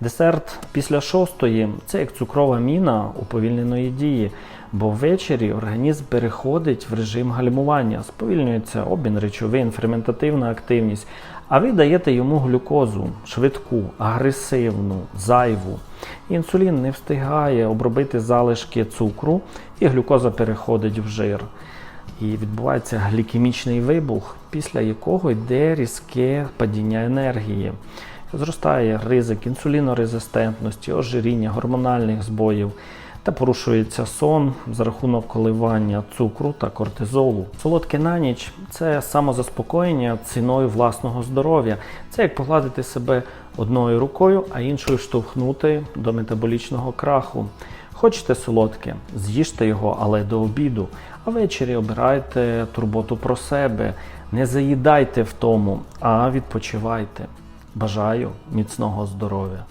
Десерт після шостої це як цукрова міна уповільненої дії, бо ввечері організм переходить в режим гальмування, сповільнюється обмін речовин, ферментативна активність, а ви даєте йому глюкозу швидку, агресивну, зайву. Інсулін не встигає обробити залишки цукру, і глюкоза переходить в жир. І відбувається глікемічний вибух, після якого йде різке падіння енергії. Зростає ризик інсулінорезистентності, ожиріння, гормональних збоїв та порушується сон за рахунок коливання цукру та кортизолу. Солодке на ніч це самозаспокоєння ціною власного здоров'я. Це як погладити себе одною рукою, а іншою штовхнути до метаболічного краху. Хочете солодке, з'їжте його, але до обіду. А ввечері обирайте турботу про себе. Не заїдайте в тому, а відпочивайте. Бажаю міцного здоров'я.